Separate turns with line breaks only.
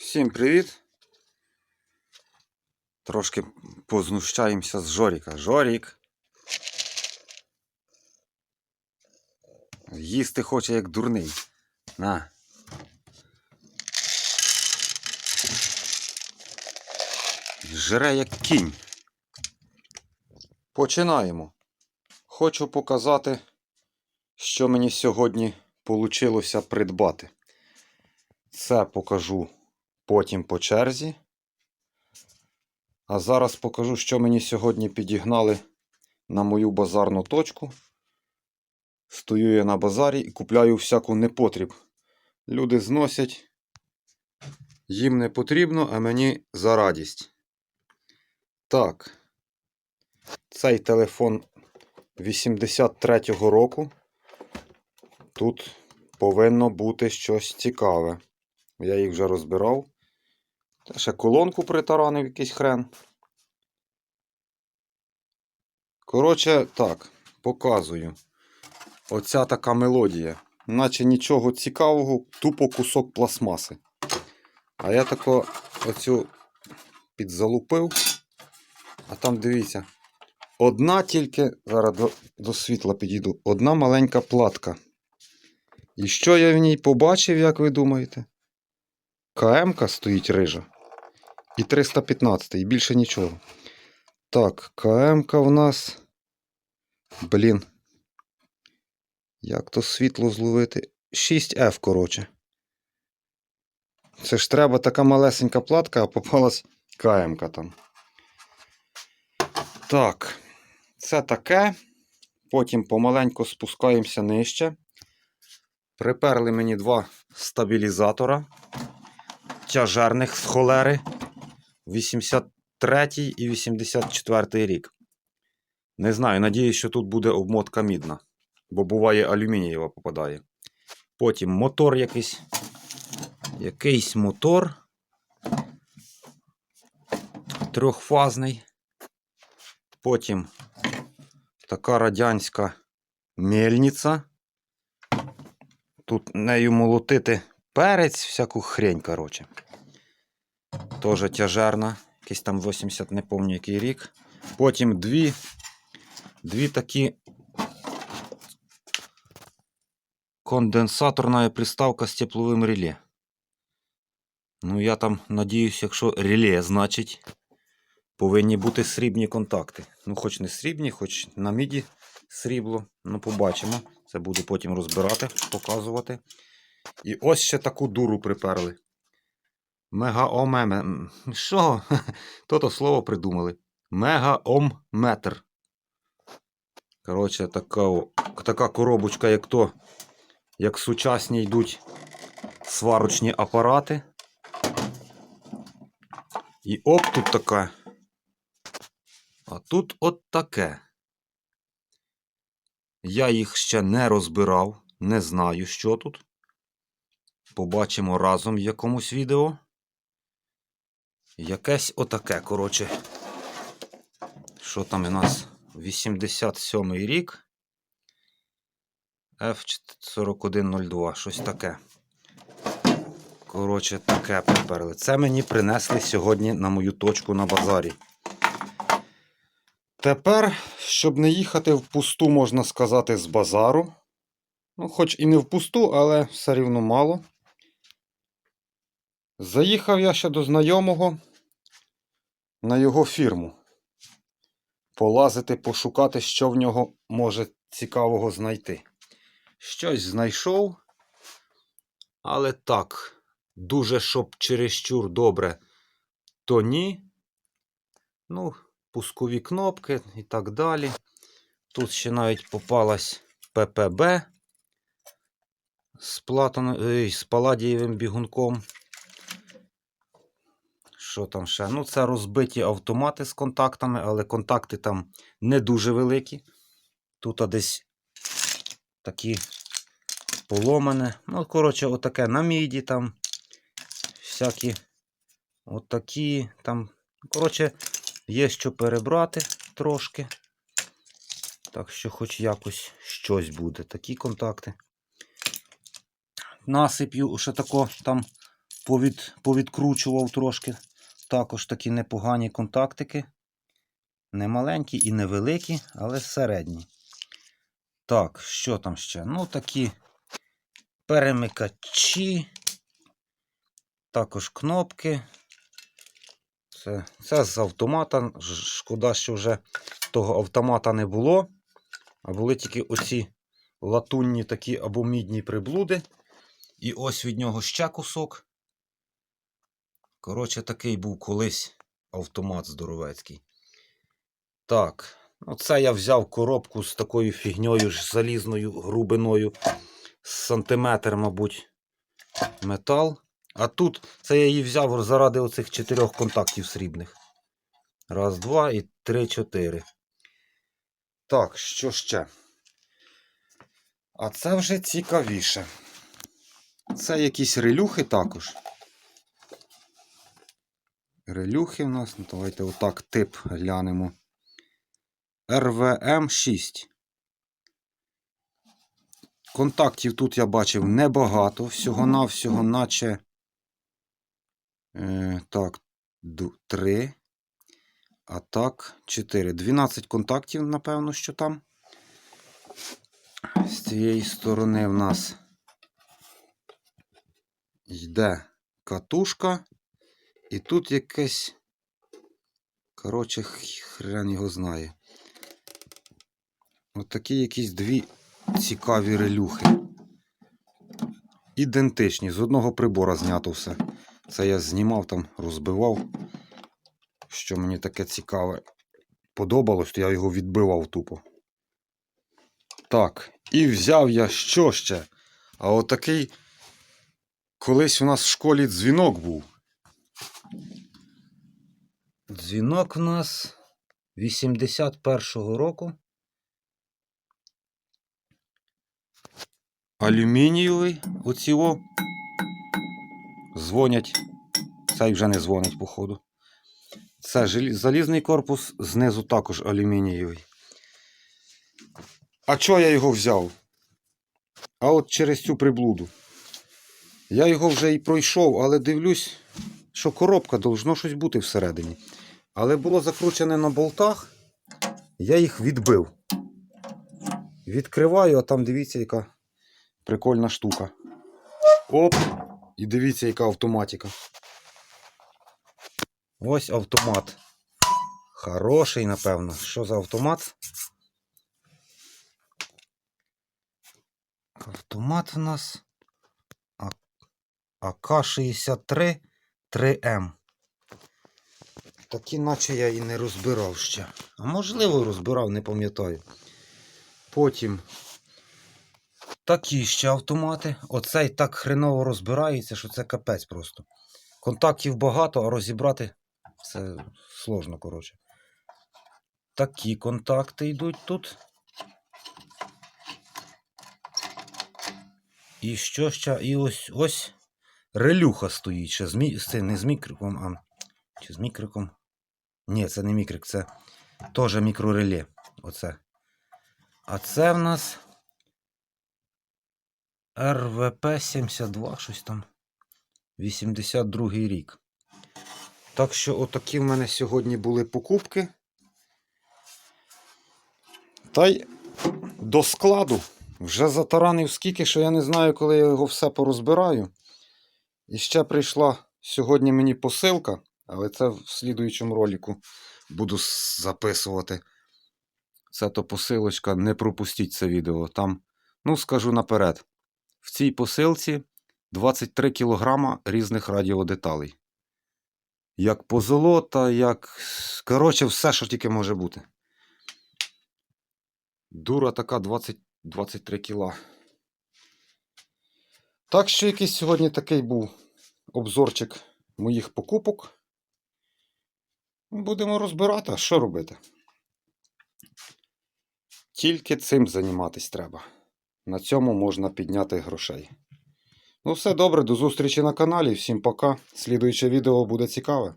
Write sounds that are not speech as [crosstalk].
Всім привіт! Трошки познущаємося з Жоріка. Жорік! Їсти хоче як дурний. На. Жре як кінь. Починаємо. Хочу показати, що мені сьогодні вийшло придбати. Це покажу потім по черзі. А зараз покажу, що мені сьогодні підігнали на мою базарну точку. Стою я на базарі і купляю всяку непотріб. Люди зносять, їм не потрібно, а мені за радість. Так, цей телефон 83-го року. Тут повинно бути щось цікаве. Я їх вже розбирав. Ще колонку притаранив якийсь хрен. Коротше, так, показую. Оця така мелодія. Наче нічого цікавого, тупо кусок пластмаси. А я тако оцю підзалупив. А там дивіться. Одна тільки, зараз до, до світла підійду, одна маленька платка. І що я в ній побачив, як ви думаєте? КМ-ка стоїть рижа. І 315, і більше нічого. Так, КМ-ка в нас. Блін. Як то світло зловити? 6F, коротше. Це ж треба така малесенька платка, а попалась КМ-ка там. Так, це таке. Потім помаленьку спускаємося нижче. Приперли мені два стабілізатора тяжерних з холери 83 і 84 рік. Не знаю, надіюсь, що тут буде обмотка мідна, бо буває алюмінієва попадає. Потім мотор якийсь. Якийсь мотор. Трьохфазний. Потім така радянська мельниця. Тут нею молотити перець, всяку хрень, коротше. Тоже тяжерна. Якийсь там 80, не пам'ятаю який рік. Потім дві, дві такі конденсаторна приставка з тепловим реле. Ну, я там надіюсь, якщо реле, значить, повинні бути срібні контакти. Ну, хоч не срібні, хоч на міді срібло. Ну, побачимо. Це буду потім розбирати, показувати. І ось ще таку дуру приперли. Мегаомеме. Що? [laughs] То-то слово придумали. Мегаомметр. Коротше, така, така коробочка, як то, як сучасні йдуть сварочні апарати. І оп, тут така. А тут от таке. Я їх ще не розбирав, не знаю, що тут. Побачимо разом в якомусь відео. Якесь отаке, коротше. Що там у нас? 87 й рік. F4102, щось таке. Коротше, таке приперли. Це мені принесли сьогодні на мою точку на базарі. Тепер, щоб не їхати впусту, можна сказати, з базару. Ну, хоч і не впусту, але все рівно мало. Заїхав я ще до знайомого на його фірму. Полазити, пошукати, що в нього може цікавого знайти. Щось знайшов, але так, дуже щоб чересчур добре, то ні. Ну, пускові кнопки і так далі. Тут ще навіть попалась ППБ з, платон... з паладієвим бігунком. Що там ще? Ну, це розбиті автомати з контактами, але контакти там не дуже великі. Тут десь такі поломане. Ну, коротше, отаке на міді там. Всякі отакі там. Коротше, є що перебрати трошки. Так що, хоч якось щось буде. Такі контакти. Насип'ю ще тако там повід, повідкручував трошки. Також такі непогані контактики. Не маленькі і не великі, але середні. Так, що там ще? Ну, такі перемикачі. Також кнопки. Це, це з автомата. Шкода, що вже того автомата не було. А були тільки оці латунні такі або мідні приблуди. І ось від нього ще кусок. Коротше, такий був колись автомат здоровецький. Так, оце я взяв коробку з такою фігньою ж залізною грубиною. Сантиметр, мабуть, метал. А тут це я її взяв заради оцих чотирьох контактів срібних. Раз, два і три, чотири. Так, що ще? А це вже цікавіше. Це якісь релюхи також. Релюхи в нас. Ну, давайте отак тип глянемо. РВМ 6. Контактів тут я бачив небагато. Всього-навсього, наче. Е, так, 3. А так, 4. 12 контактів, напевно, що там. З цієї сторони в нас йде катушка. І тут якесь. Коротше, хрен його знає. Отакі якісь дві цікаві релюхи. Ідентичні. З одного прибора знято все. Це я знімав там, розбивав. Що мені таке цікаве подобалось, то я його відбивав тупо. Так, і взяв я що ще? А отакий колись у нас в школі дзвінок був. Дзвінок у нас 81-го року. Алюмінієвий. Оці о. Дзвонять. Цей вже не дзвонить, походу. Це залізний корпус, знизу також алюмінієвий. А чого я його взяв? А от через цю приблуду. Я його вже і пройшов, але дивлюсь, що коробка должно щось бути всередині. Але було закручене на болтах, я їх відбив. Відкриваю, а там дивіться, яка прикольна штука. Оп! І дивіться, яка автоматика. Ось автомат. Хороший, напевно. Що за автомат? Автомат у нас АК-63 3М. Такі, наче я і не розбирав ще. А можливо, розбирав, не пам'ятаю. Потім такі ще автомати. Оцей так хреново розбирається, що це капець просто. Контактів багато, а розібрати це сложно, коротше. Такі контакти йдуть тут. І що ще? І ось ось релюха стоїть ще з, мі... не з мікриком, а чи з мікриком. Ні, це не мікрик, це теж мікрореле. Оце. А це в нас РВП-72, щось там. 82 рік. Так що, отакі в мене сьогодні були покупки. Та й до складу вже затаранив скільки, що я не знаю, коли я його все порозбираю. І ще прийшла сьогодні мені посилка, але це в слідуючому ролику буду записувати. Це то посилочка, не пропустіть це відео. Там, ну скажу наперед, в цій посилці 23 кілограма різних радіодеталей. Як позолота, як. Коротше, все, що тільки може бути. Дура така 20, 23 кіла. Так що якийсь сьогодні такий був обзорчик моїх покупок. Будемо розбирати, що робити. Тільки цим займатися треба. На цьому можна підняти грошей. Ну, все добре, до зустрічі на каналі. Всім пока. Слідуюче відео буде цікаве.